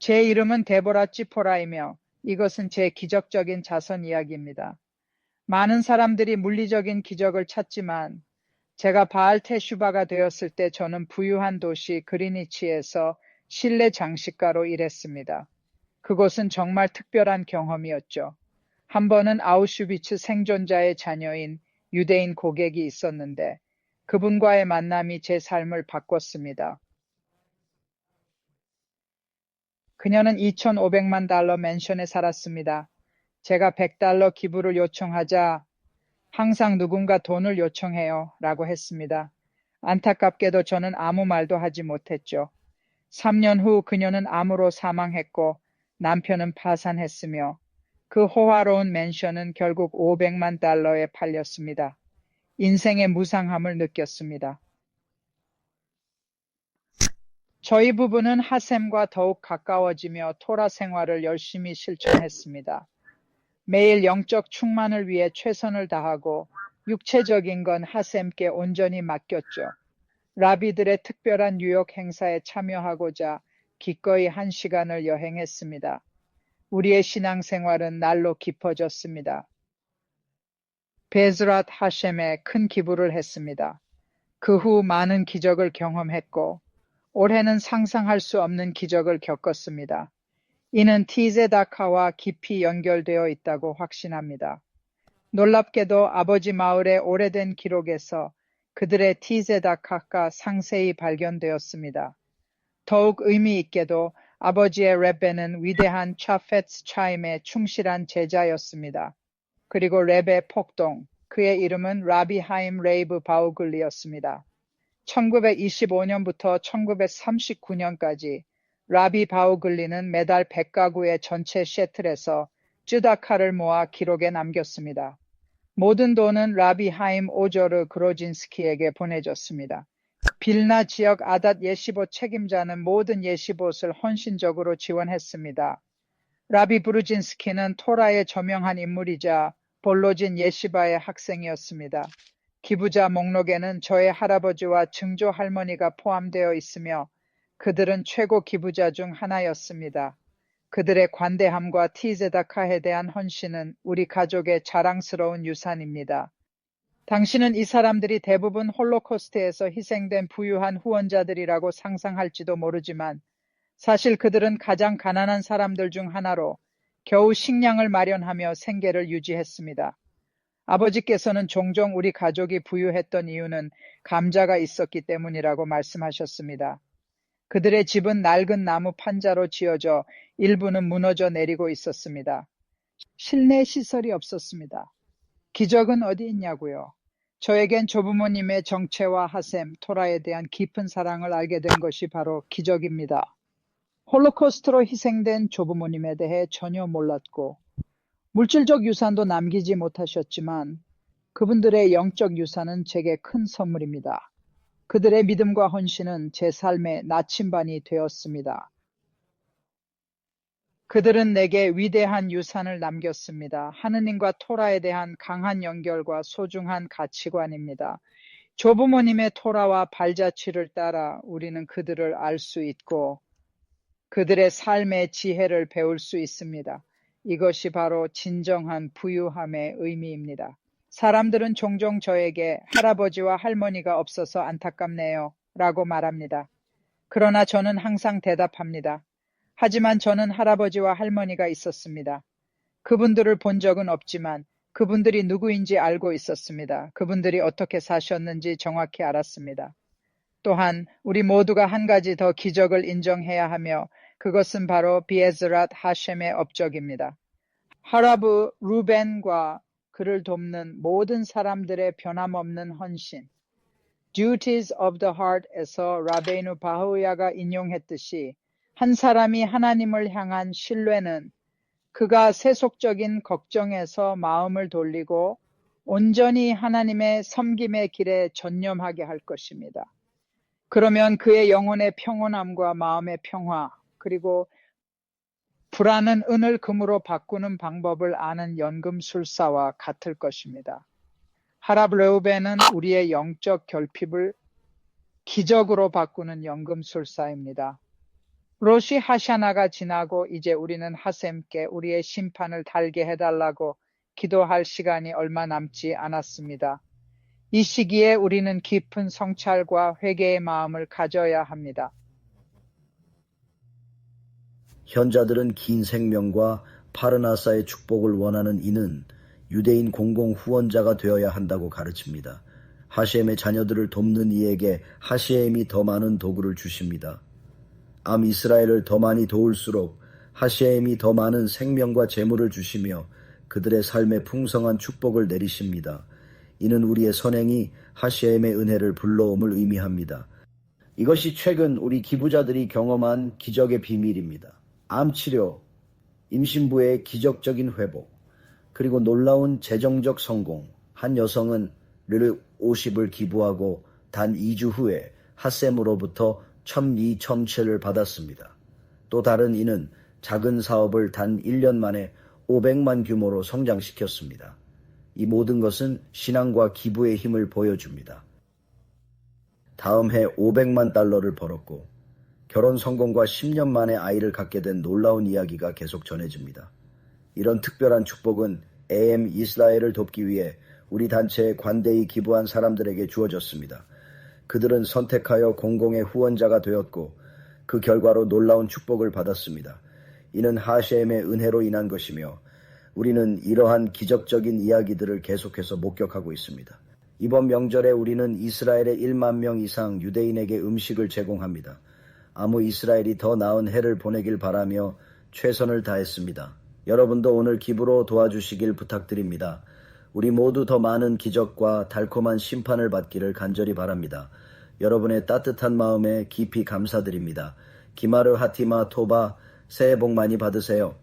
제 이름은 데보라 찌포라이며 이것은 제 기적적인 자선 이야기입니다. 많은 사람들이 물리적인 기적을 찾지만 제가 바알 테슈바가 되었을 때 저는 부유한 도시 그리니치에서 실내 장식가로 일했습니다. 그곳은 정말 특별한 경험이었죠. 한 번은 아우슈비츠 생존자의 자녀인 유대인 고객이 있었는데 그분과의 만남이 제 삶을 바꿨습니다. 그녀는 2,500만 달러 맨션에 살았습니다. 제가 100달러 기부를 요청하자 항상 누군가 돈을 요청해요 라고 했습니다. 안타깝게도 저는 아무 말도 하지 못했죠. 3년 후 그녀는 암으로 사망했고 남편은 파산했으며 그 호화로운 맨션은 결국 500만 달러에 팔렸습니다. 인생의 무상함을 느꼈습니다. 저희 부부는 하셈과 더욱 가까워지며 토라 생활을 열심히 실천했습니다. 매일 영적 충만을 위해 최선을 다하고 육체적인 건 하셈께 온전히 맡겼죠. 라비들의 특별한 뉴욕 행사에 참여하고자 기꺼이 한 시간을 여행했습니다. 우리의 신앙생활은 날로 깊어졌습니다. 베즈랏 하셈에 큰 기부를 했습니다. 그 후 많은 기적을 경험했고 올해는 상상할 수 없는 기적을 겪었습니다. 이는 티제다카와 깊이 연결되어 있다고 확신합니다. 놀랍게도 아버지 마을의 오래된 기록에서 그들의 티제다카가 상세히 발견되었습니다. 더욱 의미 있게도 아버지의 레베는 위대한 차페츠 차임의 충실한 제자였습니다. 그리고 레베 폭동, 그의 이름은 라비 하임 레이브 바우글리였습니다. 1925년부터 1939년까지 라비 바우글리는 매달 100가구의 전체 셰틀에서 쯔다카를 모아 기록에 남겼습니다. 모든 돈은 라비 하임 오저르 그로진스키에게 보내졌습니다. 빌나 지역 아닷 예시봇 책임자는 모든 예시봇을 헌신적으로 지원했습니다. 라비 브루진스키는 토라의 저명한 인물이자 볼로진 예시바의 학생이었습니다. 기부자 목록에는 저의 할아버지와 증조 할머니가 포함되어 있으며 그들은 최고 기부자 중 하나였습니다. 그들의 관대함과 티제다카에 대한 헌신은 우리 가족의 자랑스러운 유산입니다. 당신은 이 사람들이 대부분 홀로코스트에서 희생된 부유한 후원자들이라고 상상할지도 모르지만 사실 그들은 가장 가난한 사람들 중 하나로 겨우 식량을 마련하며 생계를 유지했습니다. 아버지께서는 종종 우리 가족이 부유했던 이유는 감자가 있었기 때문이라고 말씀하셨습니다. 그들의 집은 낡은 나무 판자로 지어져 일부는 무너져 내리고 있었습니다. 실내 시설이 없었습니다. 기적은 어디 있냐고요. 저에겐 조부모님의 정체와 하셈, 토라에 대한 깊은 사랑을 알게 된 것이 바로 기적입니다. 홀로코스트로 희생된 조부모님에 대해 전혀 몰랐고 물질적 유산도 남기지 못하셨지만 그분들의 영적 유산은 제게 큰 선물입니다. 그들의 믿음과 헌신은 제 삶의 나침반이 되었습니다. 그들은 내게 위대한 유산을 남겼습니다. 하느님과 토라에 대한 강한 연결과 소중한 가치관입니다. 조부모님의 토라와 발자취를 따라 우리는 그들을 알 수 있고 그들의 삶의 지혜를 배울 수 있습니다. 이것이 바로 진정한 부유함의 의미입니다. 사람들은 종종 저에게 할아버지와 할머니가 없어서 안타깝네요. 라고 말합니다. 그러나 저는 항상 대답합니다. 하지만 저는 할아버지와 할머니가 있었습니다. 그분들을 본 적은 없지만 그분들이 누구인지 알고 있었습니다. 그분들이 어떻게 사셨는지 정확히 알았습니다. 또한 우리 모두가 한 가지 더 기적을 인정해야 하며 그것은 바로 비에즈랏 하셴의 업적입니다. 하라브 루벤과 그를 돕는 모든 사람들의 변함없는 헌신. Duties of the Heart에서 라베이누 바흐야가 인용했듯이 한 사람이 하나님을 향한 신뢰는 그가 세속적인 걱정에서 마음을 돌리고 온전히 하나님의 섬김의 길에 전념하게 할 것입니다. 그러면 그의 영혼의 평온함과 마음의 평화, 그리고 불안은 은을 금으로 바꾸는 방법을 아는 연금술사와 같을 것입니다. 하랍 레우벤은 우리의 영적 결핍을 기적으로 바꾸는 연금술사입니다. 로시 하샤나가 지나고 이제 우리는 하셈께 우리의 심판을 달게 해달라고 기도할 시간이 얼마 남지 않았습니다. 이 시기에 우리는 깊은 성찰과 회개의 마음을 가져야 합니다. 현자들은 긴 생명과 파르나사의 축복을 원하는 이는 유대인 공공 후원자가 되어야 한다고 가르칩니다. 하시엠의 자녀들을 돕는 이에게 하시엠이 더 많은 도구를 주십니다. 암 이스라엘을 더 많이 도울수록 하시엠이 더 많은 생명과 재물을 주시며 그들의 삶에 풍성한 축복을 내리십니다. 이는 우리의 선행이 하시엠의 은혜를 불러옴을 의미합니다. 이것이 최근 우리 기부자들이 경험한 기적의 비밀입니다. 암치료, 임신부의 기적적인 회복, 그리고 놀라운 재정적 성공. 한 여성은 르르 50을 기부하고 단 2주 후에 첨리 첨체를 받았습니다. 또 다른 이는 작은 사업을 단 1년 만에 500만 규모로 성장시켰습니다. 이 모든 것은 신앙과 기부의 힘을 보여줍니다. 다음 해 500만 달러를 벌었고 결혼 성공과 10년 만에 아이를 갖게 된 놀라운 이야기가 계속 전해집니다. 이런 특별한 축복은 AM 이스라엘을 돕기 위해 우리 단체에 관대히 기부한 사람들에게 주어졌습니다. 그들은 선택하여 공공의 후원자가 되었고 그 결과로 놀라운 축복을 받았습니다. 이는 하셴의 은혜로 인한 것이며 우리는 이러한 기적적인 이야기들을 계속해서 목격하고 있습니다. 이번 명절에 우리는 이스라엘의 1만 명 이상 유대인에게 음식을 제공합니다. 아무 이스라엘이 더 나은 해를 보내길 바라며 최선을 다했습니다. 여러분도 오늘 기부로 도와주시길 부탁드립니다. 우리 모두 더 많은 기적과 달콤한 심판을 받기를 간절히 바랍니다. 여러분의 따뜻한 마음에 깊이 감사드립니다. 기마르 하티마 토바 새해 복 많이 받으세요.